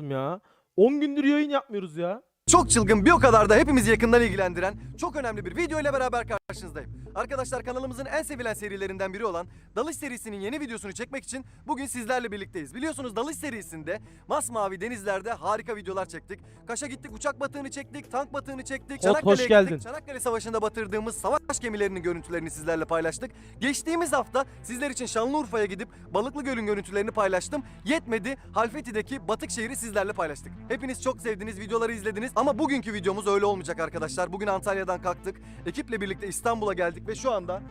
ya. 10 gündür yayın yapmıyoruz ya. Çok çılgın bir o kadar da hepimizi yakından ilgilendiren çok önemli bir video ile beraber karşınızdayım. Arkadaşlar kanalımızın en sevilen serilerinden biri olan Dalış serisinin yeni videosunu çekmek için bugün sizlerle birlikteyiz. Biliyorsunuz Dalış serisinde masmavi denizlerde harika videolar çektik. Kaş'a gittik uçak batığını çektik, tank batığını çektik, Hop, Çanakkale'ye hoş geldin. gittik. Çanakkale Savaşı'nda batırdığımız savaş gemilerinin görüntülerini sizlerle paylaştık. Geçtiğimiz hafta sizler için Şanlıurfa'ya gidip Balıklı Göl'ün görüntülerini paylaştım. Yetmedi Halfeti'deki batık şehri sizlerle paylaştık. Hepiniz çok sevdiniz, videoları izlediniz ama bugünkü videomuz öyle olmayacak arkadaşlar. Bugün Antalya'dan kalktık. Ekiple birlikte İstanbul'a geldik ve şu anda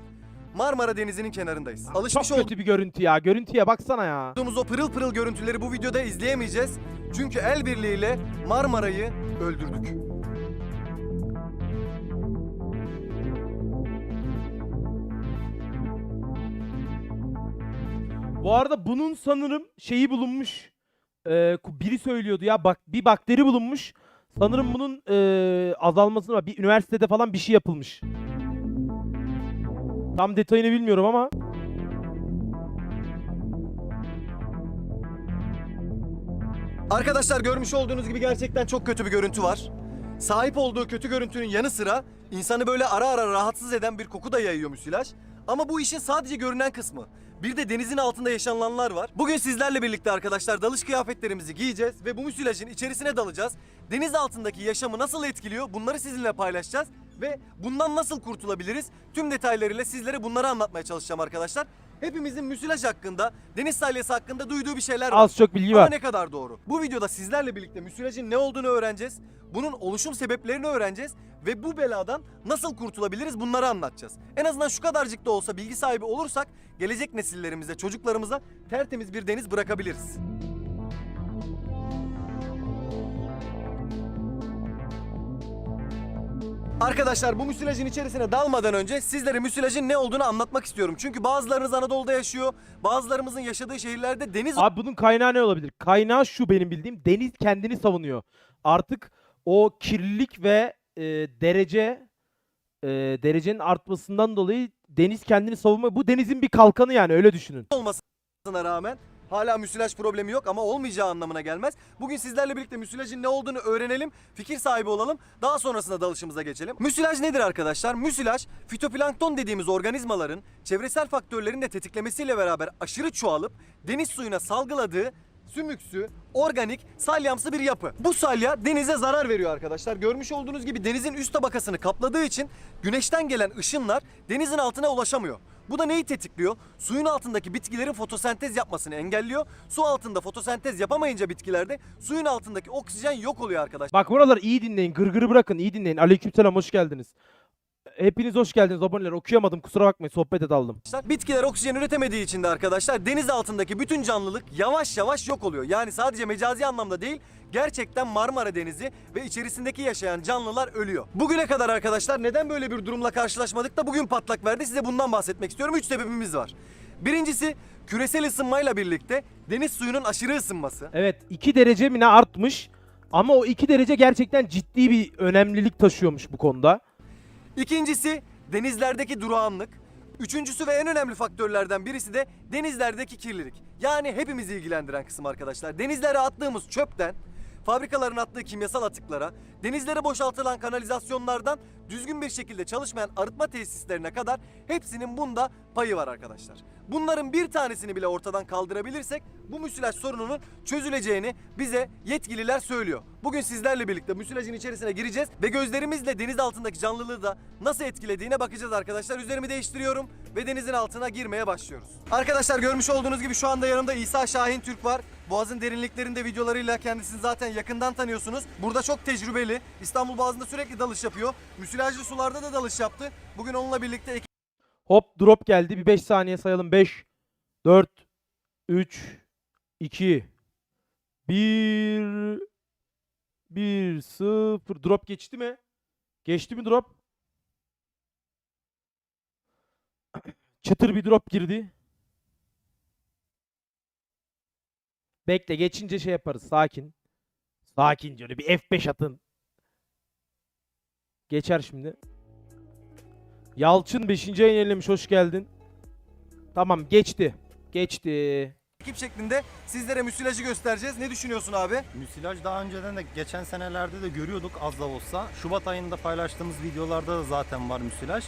Marmara Denizi'nin kenarındayız. Alışmış Çok kötü bir görüntü ya. Görüntüye baksana ya. olduğumuz o pırıl pırıl görüntüleri bu videoda izleyemeyeceğiz. Çünkü el birliğiyle Marmara'yı öldürdük. Bu arada bunun sanırım şeyi bulunmuş. Ee, biri söylüyordu ya bak bir bakteri bulunmuş. Sanırım bunun ee, azalmasını var. Bir üniversitede falan bir şey yapılmış. Tam detayını bilmiyorum ama. Arkadaşlar görmüş olduğunuz gibi gerçekten çok kötü bir görüntü var. Sahip olduğu kötü görüntünün yanı sıra insanı böyle ara ara rahatsız eden bir koku da yayıyor müsilaj. Ama bu işin sadece görünen kısmı. Bir de denizin altında yaşananlar var. Bugün sizlerle birlikte arkadaşlar dalış kıyafetlerimizi giyeceğiz ve bu müsilajın içerisine dalacağız. Deniz altındaki yaşamı nasıl etkiliyor bunları sizinle paylaşacağız. Ve bundan nasıl kurtulabiliriz? Tüm detaylarıyla sizlere bunları anlatmaya çalışacağım arkadaşlar. Hepimizin müsilaj hakkında, deniz salyası hakkında duyduğu bir şeyler var. Az çok bilgi Ama var. ne kadar doğru? Bu videoda sizlerle birlikte müsilajın ne olduğunu öğreneceğiz. Bunun oluşum sebeplerini öğreneceğiz. Ve bu beladan nasıl kurtulabiliriz bunları anlatacağız. En azından şu kadarcık da olsa bilgi sahibi olursak gelecek nesillerimize, çocuklarımıza tertemiz bir deniz bırakabiliriz. Arkadaşlar bu müsilajın içerisine dalmadan önce sizlere müsilajın ne olduğunu anlatmak istiyorum. Çünkü bazılarınız Anadolu'da yaşıyor, bazılarımızın yaşadığı şehirlerde deniz Abi bunun kaynağı ne olabilir? Kaynağı şu benim bildiğim. Deniz kendini savunuyor. Artık o kirlilik ve e, derece e, derecenin artmasından dolayı deniz kendini savunma. Bu denizin bir kalkanı yani öyle düşünün. olmasına rağmen hala müsilaj problemi yok ama olmayacağı anlamına gelmez. Bugün sizlerle birlikte müsilajın ne olduğunu öğrenelim, fikir sahibi olalım. Daha sonrasında dalışımıza geçelim. Müsilaj nedir arkadaşlar? Müsilaj fitoplankton dediğimiz organizmaların çevresel faktörlerin de tetiklemesiyle beraber aşırı çoğalıp deniz suyuna salgıladığı sümüksü, organik, salyamsı bir yapı. Bu salya denize zarar veriyor arkadaşlar. Görmüş olduğunuz gibi denizin üst tabakasını kapladığı için güneşten gelen ışınlar denizin altına ulaşamıyor. Bu da neyi tetikliyor? Suyun altındaki bitkilerin fotosentez yapmasını engelliyor. Su altında fotosentez yapamayınca bitkilerde suyun altındaki oksijen yok oluyor arkadaşlar. Bak buralar iyi dinleyin. Gırgırı bırakın. iyi dinleyin. Aleykümselam hoş geldiniz. Hepiniz hoş geldiniz aboneler. Okuyamadım kusura bakmayın sohbete daldım. Bitkiler oksijen üretemediği için de arkadaşlar deniz altındaki bütün canlılık yavaş yavaş yok oluyor. Yani sadece mecazi anlamda değil gerçekten Marmara Denizi ve içerisindeki yaşayan canlılar ölüyor. Bugüne kadar arkadaşlar neden böyle bir durumla karşılaşmadık da bugün patlak verdi size bundan bahsetmek istiyorum. Üç sebebimiz var. Birincisi küresel ısınmayla birlikte deniz suyunun aşırı ısınması. Evet 2 derece mi ne artmış. Ama o 2 derece gerçekten ciddi bir önemlilik taşıyormuş bu konuda. İkincisi denizlerdeki durağanlık. Üçüncüsü ve en önemli faktörlerden birisi de denizlerdeki kirlilik. Yani hepimizi ilgilendiren kısım arkadaşlar. Denizlere attığımız çöpten, fabrikaların attığı kimyasal atıklara, denizlere boşaltılan kanalizasyonlardan düzgün bir şekilde çalışmayan arıtma tesislerine kadar hepsinin bunda payı var arkadaşlar. Bunların bir tanesini bile ortadan kaldırabilirsek bu müsilaj sorununun çözüleceğini bize yetkililer söylüyor. Bugün sizlerle birlikte müsilajın içerisine gireceğiz ve gözlerimizle deniz altındaki canlılığı da nasıl etkilediğine bakacağız arkadaşlar. Üzerimi değiştiriyorum ve denizin altına girmeye başlıyoruz. Arkadaşlar görmüş olduğunuz gibi şu anda yanımda İsa Şahin Türk var. Boğazın derinliklerinde videolarıyla kendisini zaten yakından tanıyorsunuz. Burada çok tecrübeli. İstanbul Boğazı'nda sürekli dalış yapıyor. Müsilajlı sularda da dalış yaptı. Bugün onunla birlikte Hop drop geldi. Bir 5 saniye sayalım. 5, 4, 3, 2, 1, 1, 0. Drop geçti mi? Geçti mi drop? Çıtır bir drop girdi. Bekle geçince şey yaparız. Sakin. Sakin öyle bir F5 atın. Geçer şimdi. Yalçın 5. ayın yenilemiş. Hoş geldin. Tamam geçti. Geçti. ekip şeklinde sizlere müsilajı göstereceğiz. Ne düşünüyorsun abi? Müsilaj daha önceden de geçen senelerde de görüyorduk az da olsa. Şubat ayında paylaştığımız videolarda da zaten var müsilaj.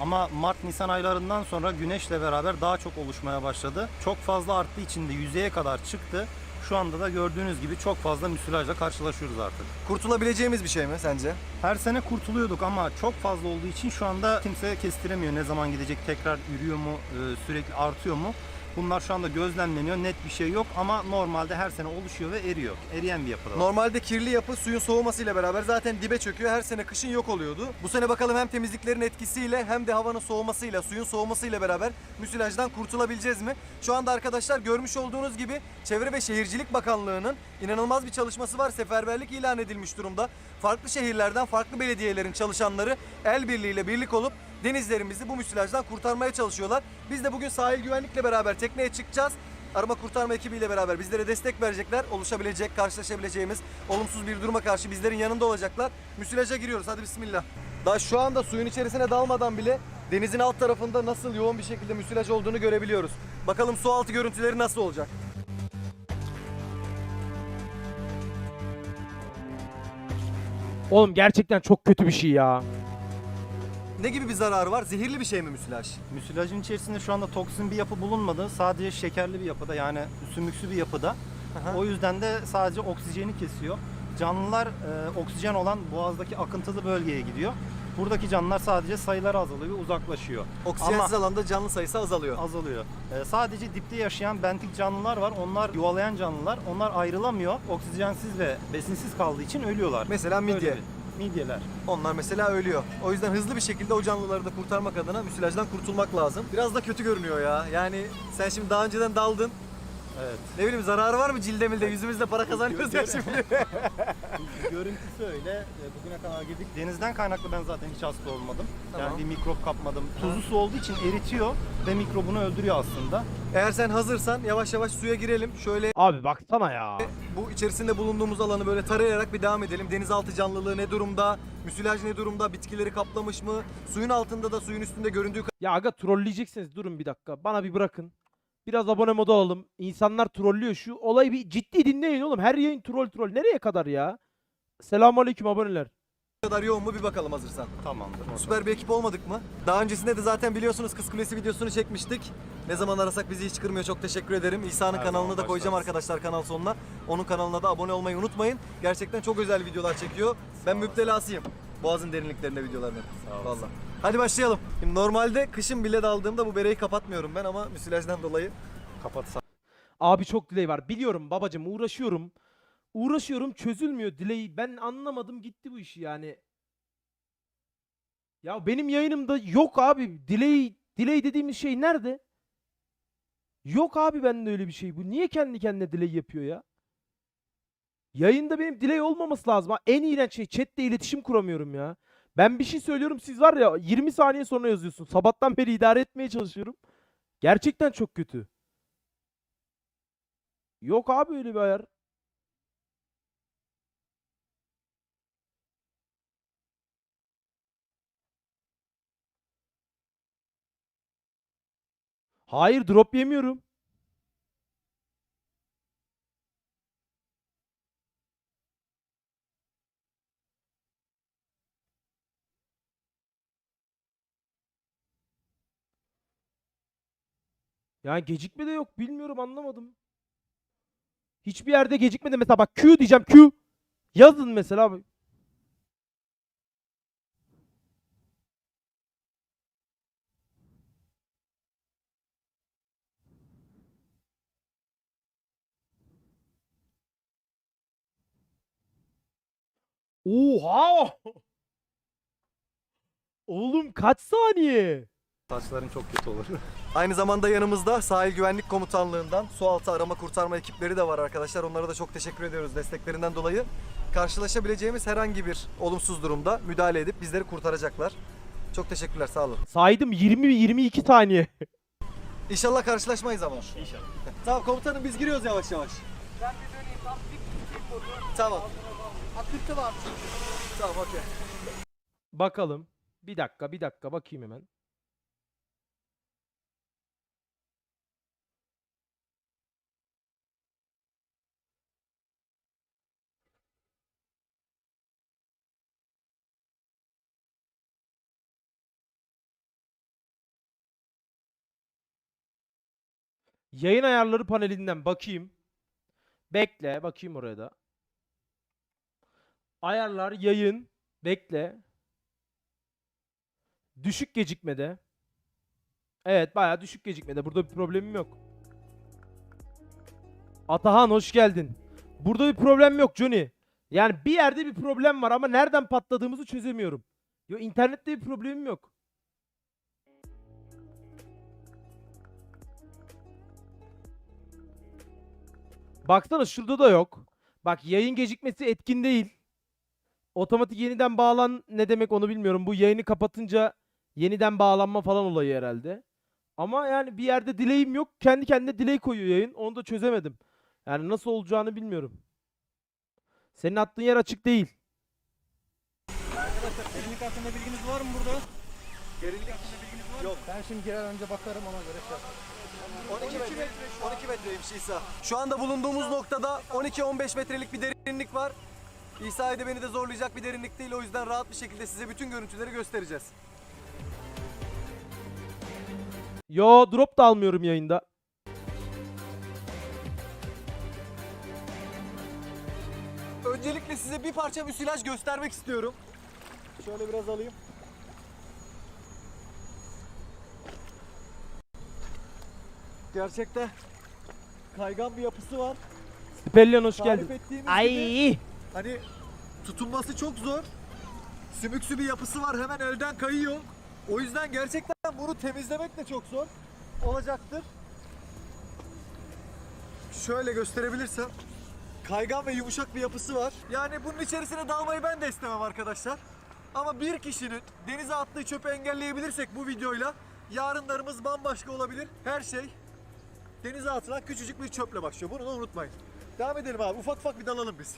Ama Mart-Nisan aylarından sonra güneşle beraber daha çok oluşmaya başladı. Çok fazla arttığı için de yüzeye kadar çıktı. Şu anda da gördüğünüz gibi çok fazla müsilajla karşılaşıyoruz artık. Kurtulabileceğimiz bir şey mi sence? Her sene kurtuluyorduk ama çok fazla olduğu için şu anda kimse kestiremiyor. Ne zaman gidecek, tekrar ürüyor mu, e, sürekli artıyor mu? Bunlar şu anda gözlemleniyor. Net bir şey yok ama normalde her sene oluşuyor ve eriyor. Eriyen bir yapıda. var. Normalde kirli yapı suyun soğumasıyla beraber zaten dibe çöküyor. Her sene kışın yok oluyordu. Bu sene bakalım hem temizliklerin etkisiyle hem de havanın soğumasıyla, suyun soğumasıyla beraber müsilajdan kurtulabileceğiz mi? Şu anda arkadaşlar görmüş olduğunuz gibi Çevre ve Şehircilik Bakanlığı'nın inanılmaz bir çalışması var. Seferberlik ilan edilmiş durumda. Farklı şehirlerden farklı belediyelerin çalışanları el birliğiyle birlik olup denizlerimizi bu müsilajdan kurtarmaya çalışıyorlar. Biz de bugün sahil güvenlikle beraber tekneye çıkacağız. Arama kurtarma ekibiyle beraber bizlere destek verecekler. Oluşabilecek, karşılaşabileceğimiz olumsuz bir duruma karşı bizlerin yanında olacaklar. Müsilaja giriyoruz. Hadi bismillah. Daha şu anda suyun içerisine dalmadan bile denizin alt tarafında nasıl yoğun bir şekilde müsilaj olduğunu görebiliyoruz. Bakalım su altı görüntüleri nasıl olacak? Oğlum gerçekten çok kötü bir şey ya. Ne gibi bir zararı var? Zehirli bir şey mi müsilaj? Müsilajın içerisinde şu anda toksin bir yapı bulunmadı. Sadece şekerli bir yapıda yani sümüksü bir yapıda. Aha. O yüzden de sadece oksijeni kesiyor. Canlılar e, oksijen olan boğazdaki akıntılı bölgeye gidiyor. Buradaki canlılar sadece sayıları azalıyor ve uzaklaşıyor. Oksijensiz Ama alanda canlı sayısı azalıyor. azalıyor. E, sadece dipte yaşayan bentik canlılar var. Onlar yuvalayan canlılar. Onlar ayrılamıyor. Oksijensiz ve besinsiz kaldığı için ölüyorlar. Mesela Öyle midye. bir- Midyeler. Onlar mesela ölüyor. O yüzden hızlı bir şekilde o canlıları da kurtarmak adına müsilajdan kurtulmak lazım. Biraz da kötü görünüyor ya. Yani sen şimdi daha önceden daldın. Evet. Ne bileyim zararı var mı cilde milde? Yüzümüzde para kazanıyoruz ya şimdi. Görüntüsü öyle. E, Bugüne kadar girdik. Denizden kaynaklı ben zaten hiç hasta olmadım. Tamam. Yani bir mikrop kapmadım. Tuzlu su olduğu için eritiyor ve mikrobunu öldürüyor aslında. Eğer sen hazırsan yavaş yavaş suya girelim. Şöyle Abi baksana ya. Bu içerisinde bulunduğumuz alanı böyle tarayarak bir devam edelim. Denizaltı canlılığı ne durumda? Müsilaj ne durumda? Bitkileri kaplamış mı? Suyun altında da suyun üstünde göründüğü Ya aga trolleyeceksiniz durun bir dakika. Bana bir bırakın. Biraz abone modu alalım. İnsanlar trollüyor şu. Olayı bir ciddi dinleyin oğlum. Her yayın troll troll. Nereye kadar ya? Selamünaleyküm aboneler. kadar yoğun mu bir bakalım hazırsan. Tamamdır. Süper bir ekip olmadık mı? Daha öncesinde de zaten biliyorsunuz Kız Kulesi videosunu çekmiştik. Ne zaman arasak bizi hiç kırmıyor. Çok teşekkür ederim. İsa'nın Her kanalını da koyacağım arkadaşlar kanal sonuna. Onun kanalına da abone olmayı unutmayın. Gerçekten çok özel videolar çekiyor. Ben müptelasıyım. Boğazın derinliklerinde videolarını. Sağ olasın. Vallahi. Hadi başlayalım. Şimdi normalde kışın bile daldığımda bu bereyi kapatmıyorum ben ama müsilajdan dolayı. Kapatsa. Abi çok delay var. Biliyorum babacım uğraşıyorum. Uğraşıyorum çözülmüyor delay. Ben anlamadım gitti bu işi yani. Ya benim yayınımda yok abi. Delay, delay dediğimiz şey nerede? Yok abi bende öyle bir şey. Bu niye kendi kendine delay yapıyor ya? Yayında benim delay olmaması lazım. En iğrenç şey chatte iletişim kuramıyorum ya. Ben bir şey söylüyorum siz var ya 20 saniye sonra yazıyorsun. Sabahtan beri idare etmeye çalışıyorum. Gerçekten çok kötü. Yok abi öyle bir ayar. Hayır drop yemiyorum. Yani gecikme de yok. Bilmiyorum anlamadım. Hiçbir yerde gecikmedi. Mesela bak Q diyeceğim Q. Yazın mesela. Oha! Oğlum kaç saniye? Saçların çok kötü olur. Aynı zamanda yanımızda Sahil Güvenlik Komutanlığı'ndan sualtı arama kurtarma ekipleri de var arkadaşlar. Onlara da çok teşekkür ediyoruz desteklerinden dolayı. Karşılaşabileceğimiz herhangi bir olumsuz durumda müdahale edip bizleri kurtaracaklar. Çok teşekkürler sağ olun. Saydım 20-22 saniye. İnşallah karşılaşmayız ama. İnşallah. Tamam komutanım biz giriyoruz yavaş yavaş. Ben bir döneyim tam bir bir. Tamam. Akıntı var. Tamam okey. Bakalım. Bir dakika, bir dakika bakayım hemen. Yayın ayarları panelinden bakayım. Bekle. Bakayım oraya da. Ayarlar yayın. Bekle. Düşük gecikmede. Evet bayağı düşük gecikmede. Burada bir problemim yok. Atahan hoş geldin. Burada bir problem yok Johnny. Yani bir yerde bir problem var ama nereden patladığımızı çözemiyorum. Yo internette bir problemim yok. Baksana şurada da yok. Bak yayın gecikmesi etkin değil. Otomatik yeniden bağlan ne demek onu bilmiyorum. Bu yayını kapatınca yeniden bağlanma falan olayı herhalde. Ama yani bir yerde delay'im yok. Kendi kendine delay koyuyor yayın. Onu da çözemedim. Yani nasıl olacağını bilmiyorum. Senin attığın yer açık değil. Derinlik hakkında bilginiz var mı burada? Derinlik Yok. Ben şimdi girer önce bakarım ona göre şey yaparım. 12 metre, 12 metreymiş İsa. Şu anda bulunduğumuz noktada 12-15 metrelik bir derinlik var. İsa'yı da beni de zorlayacak bir derinlik değil. O yüzden rahat bir şekilde size bütün görüntüleri göstereceğiz. Yo drop da almıyorum yayında. Öncelikle size bir parça müsilaj göstermek istiyorum. Şöyle biraz alayım. Gerçekten kaygan bir yapısı var. Stipellion hoş Tarif geldin. ettiğimiz gibi Ay. hani tutunması çok zor. Sümüksü bir yapısı var hemen elden kayıyor. O yüzden gerçekten bunu temizlemek de çok zor olacaktır. Şöyle gösterebilirsem. Kaygan ve yumuşak bir yapısı var. Yani bunun içerisine dalmayı ben de istemem arkadaşlar. Ama bir kişinin denize attığı çöpü engelleyebilirsek bu videoyla yarınlarımız bambaşka olabilir. Her şey denize atılan küçücük bir çöple başlıyor. Bunu da unutmayın. Devam edelim abi. Ufak ufak bir dalalım biz.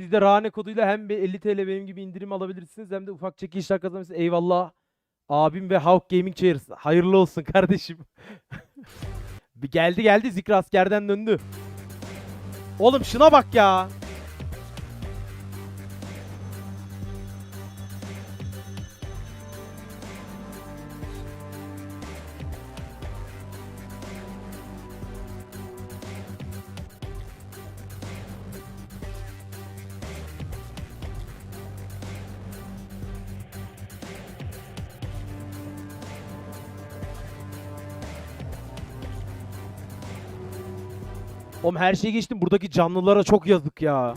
Siz de Rane koduyla hem bir 50 TL benim gibi indirim alabilirsiniz hem de ufak çekilişler kazanırsınız. Eyvallah. Abim ve Hawk Gaming Chairs. Hayırlı olsun kardeşim. bir geldi geldi Zikri askerden döndü. Oğlum şuna bak ya. Oğlum her şeyi geçtim. Buradaki canlılara çok yazık ya.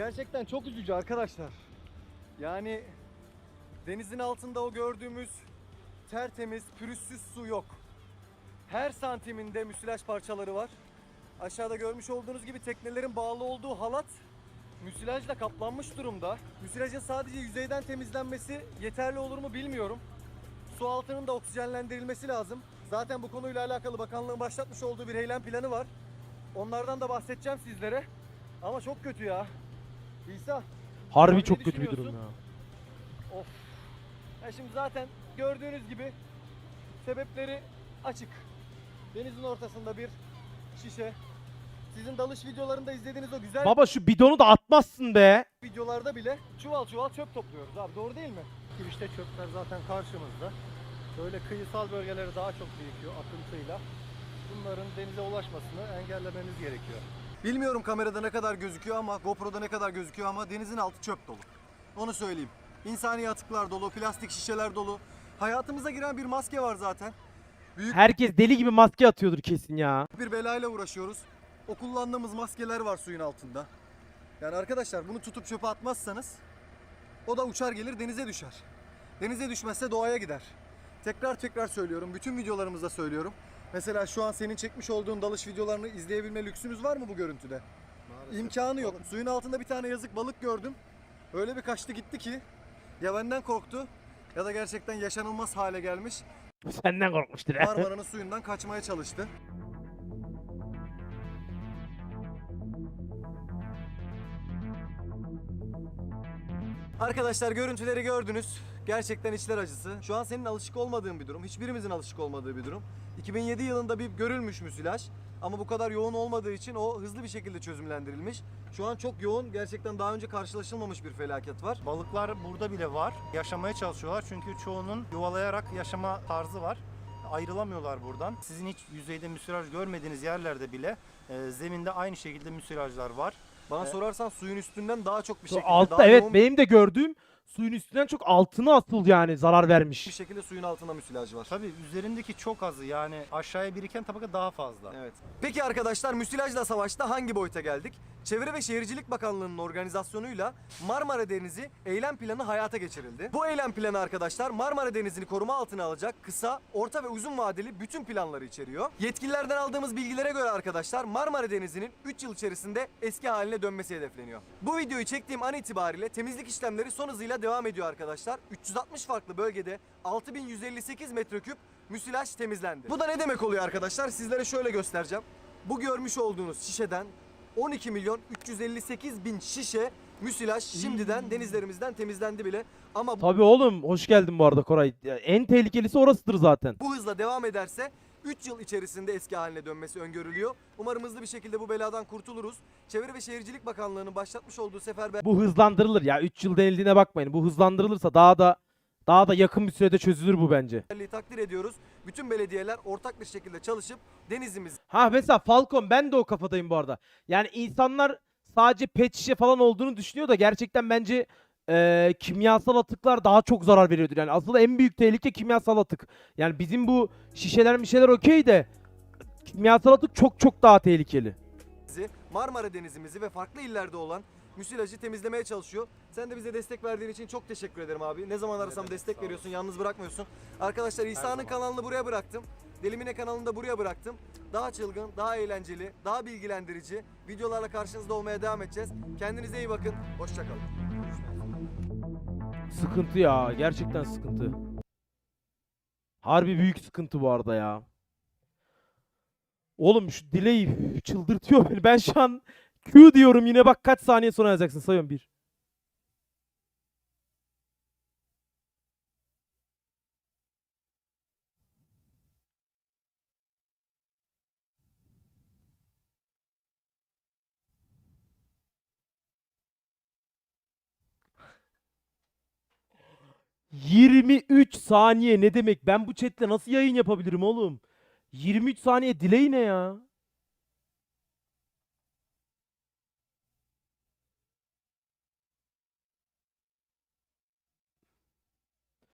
Gerçekten çok üzücü arkadaşlar. Yani denizin altında o gördüğümüz tertemiz, pürüzsüz su yok. Her santiminde müsilaj parçaları var. Aşağıda görmüş olduğunuz gibi teknelerin bağlı olduğu halat müsilajla kaplanmış durumda. Müsilajın sadece yüzeyden temizlenmesi yeterli olur mu bilmiyorum. Su altının da oksijenlendirilmesi lazım. Zaten bu konuyla alakalı bakanlığın başlatmış olduğu bir eylem planı var. Onlardan da bahsedeceğim sizlere. Ama çok kötü ya. İsa. Harbi çok kötü bir durum ya. Of. Ya şimdi zaten gördüğünüz gibi sebepleri açık. Denizin ortasında bir şişe. Sizin dalış videolarında izlediğiniz o güzel Baba şu bidonu da atmazsın be. videolarda bile çuval çuval çöp topluyoruz abi. Doğru değil mi? Girişte çöpler zaten karşımızda. Böyle kıyısal bölgeleri daha çok birikiyor akıntıyla. Bunların denize ulaşmasını engellememiz gerekiyor. Bilmiyorum kamerada ne kadar gözüküyor ama GoPro'da ne kadar gözüküyor ama denizin altı çöp dolu. Onu söyleyeyim. İnsani atıklar dolu, plastik şişeler dolu. Hayatımıza giren bir maske var zaten. büyük Herkes deli gibi maske atıyordur kesin ya. bir belayla uğraşıyoruz. O kullandığımız maskeler var suyun altında. Yani arkadaşlar bunu tutup çöpe atmazsanız o da uçar gelir denize düşer. Denize düşmezse doğaya gider. Tekrar tekrar söylüyorum. Bütün videolarımızda söylüyorum. Mesela şu an senin çekmiş olduğun dalış videolarını izleyebilme lüksümüz var mı bu görüntüde? İmkanı yok. Suyun altında bir tane yazık balık gördüm. Öyle bir kaçtı gitti ki ya benden korktu ya da gerçekten yaşanılmaz hale gelmiş. Senden korkmuştur. ha. Marmara'nın suyundan kaçmaya çalıştı. Arkadaşlar görüntüleri gördünüz. Gerçekten içler acısı. Şu an senin alışık olmadığın bir durum. Hiçbirimizin alışık olmadığı bir durum. 2007 yılında bir görülmüş müsilaj. Ama bu kadar yoğun olmadığı için o hızlı bir şekilde çözümlendirilmiş. Şu an çok yoğun. Gerçekten daha önce karşılaşılmamış bir felaket var. Balıklar burada bile var. Yaşamaya çalışıyorlar çünkü çoğunun yuvalayarak yaşama tarzı var. Ayrılamıyorlar buradan. Sizin hiç yüzeyde müsilaj görmediğiniz yerlerde bile e, zeminde aynı şekilde müsilajlar var. Bana Evet. sorarsan suyun üstünden daha çok bir şekilde Altta daha evet yoğun benim de gördüğüm suyun üstünden çok altına asıl yani zarar bir vermiş. şekilde suyun altında müsilaj var. Tabii üzerindeki çok azı yani aşağıya biriken tabaka daha fazla. Evet. Peki arkadaşlar müsilajla savaşta hangi boyuta geldik? Çevre ve Şehircilik Bakanlığı'nın organizasyonuyla Marmara Denizi eylem planı hayata geçirildi. Bu eylem planı arkadaşlar Marmara Denizi'ni koruma altına alacak kısa, orta ve uzun vadeli bütün planları içeriyor. Yetkililerden aldığımız bilgilere göre arkadaşlar Marmara Denizi'nin 3 yıl içerisinde eski haline dönmesi hedefleniyor. Bu videoyu çektiğim an itibariyle temizlik işlemleri son hızıyla devam ediyor arkadaşlar. 360 farklı bölgede 6158 metreküp müsilaj temizlendi. Bu da ne demek oluyor arkadaşlar? Sizlere şöyle göstereceğim. Bu görmüş olduğunuz şişeden 12 milyon 358 bin şişe müsilaj şimdiden denizlerimizden temizlendi bile. Ama bu, Tabii oğlum hoş geldin bu arada Koray. Ya, en tehlikelisi orasıdır zaten. bu hızla devam ederse 3 yıl içerisinde eski haline dönmesi öngörülüyor. Umarım hızlı bir şekilde bu beladan kurtuluruz. Çevre ve Şehircilik Bakanlığı'nın başlatmış olduğu seferber Bu hızlandırılır ya 3 yıl denildiğine bakmayın. Bu hızlandırılırsa daha da daha da yakın bir sürede çözülür bu bence. Takdir ediyoruz. Bütün belediyeler ortak bir şekilde çalışıp denizimizi Ha mesela Falcon ben de o kafadayım bu arada. Yani insanlar sadece pet şişe falan olduğunu düşünüyor da gerçekten bence eee, kimyasal atıklar daha çok zarar veriyordur. Yani asıl en büyük tehlike kimyasal atık. Yani bizim bu şişeler mişeler okey de kimyasal atık çok çok daha tehlikeli. Marmara Denizimizi ve farklı illerde olan müsilajı temizlemeye çalışıyor. Sen de bize destek verdiğin için çok teşekkür ederim abi. Ne zaman arasam demek, destek veriyorsun, yalnız bırakmıyorsun. Arkadaşlar İsa'nın kanalını buraya bıraktım. Delimine kanalını da buraya bıraktım. Daha çılgın, daha eğlenceli, daha bilgilendirici videolarla karşınızda olmaya devam edeceğiz. Kendinize iyi bakın. Hoşçakalın. Sıkıntı ya. Gerçekten sıkıntı. Harbi büyük sıkıntı bu arada ya. Oğlum şu delay çıldırtıyor beni. Ben şu an Q diyorum yine bak kaç saniye sonra yazacaksın. Sayıyorum bir. ...23 saniye ne demek? Ben bu chatle nasıl yayın yapabilirim oğlum? 23 saniye delay ne ya?